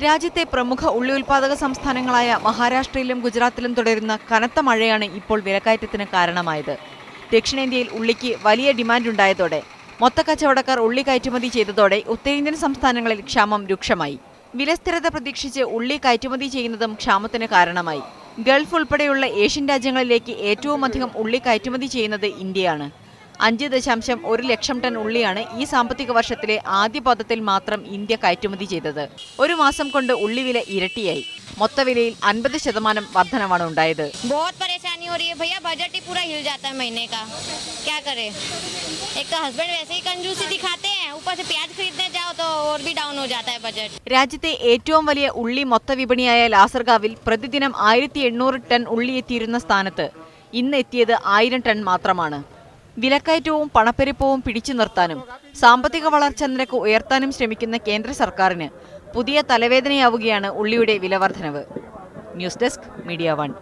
രാജ്യത്തെ പ്രമുഖ ഉള്ളി ഉൽപാദക സംസ്ഥാനങ്ങളായ മഹാരാഷ്ട്രയിലും ഗുജറാത്തിലും തുടരുന്ന കനത്ത മഴയാണ് ഇപ്പോൾ വിലക്കയറ്റത്തിന് കാരണമായത്. ദക്ഷിണേന്ത്യയിൽ ഉള്ളിക്ക് വലിയ ഡിമാൻഡ് ഉണ്ടായതോടെ മൊത്തക്കച്ചവടക്കാർ ഉള്ളി കയറ്റുമതി ചെയ്തതോടെ ഉത്തരേന്ത്യൻ സംസ്ഥാനങ്ങളിൽ ക്ഷാമം രൂക്ഷമായി. വിലസ്ഥിരത പ്രതീക്ഷിച്ച് ഉള്ളി കയറ്റുമതി ചെയ്യുന്നതും ക്ഷാമത്തിന് കാരണമായി. ഗൾഫ് ഉൾപ്പെടെയുള്ള ഏഷ്യൻ രാജ്യങ്ങളിലേക്ക് ഏറ്റവും അധികം ഉള്ളി കയറ്റുമതി ചെയ്യുന്നത് ഇന്ത്യയാണ്. അഞ്ച് ദശാംശം ഒരു ലക്ഷം ടൺ ഉള്ളിയാണ് ഈ സാമ്പത്തിക വർഷത്തിലെ ആദ്യ പാദത്തിൽ മാത്രം ഇന്ത്യ കയറ്റുമതി ചെയ്തത് ഒരു മാസം കൊണ്ട് ഉള്ളിവില ഇരട്ടിയായി മൊത്തവിലയിൽ അൻപത് ശതമാനം വർധനമാണ് ഉണ്ടായത് बहुत परेशानी हो रही है भैया बजट ही पूरा हिल जाता है महीने का क्या करें एक तो हस्बैंड वैसे ही कंजूसी दिखाते हैं ऊपर से प्याज खरीदने जाओ तो और भी डाउन हो जाता है बजट രാജ്യത്തെ ഏറ്റവും വലിയ ഉള്ളി മൊത്ത വിപണിയായ ലാസർഗാവിൽ പ്രതിദിനം ആയിരത്തി എണ്ണൂറ് ടൺ ഉള്ളി എത്തിയിരുന്ന സ്ഥാനത്ത് ഇന്ന് എത്തിയത് ആയിരം ടൺ മാത്രമാണ് വിലക്കയറ്റവും പണപ്പെരുപ്പവും പിടിച്ചു നിർത്താനും സാമ്പത്തിക വളർച്ചാ നിരക്ക് ഉയർത്താനും ശ്രമിക്കുന്ന കേന്ദ്ര സർക്കാരിന് പുതിയ തലവേദനയാവുകയാണ് ഉള്ളിയുടെ വിലവർദ്ധനവ്. News desk media one.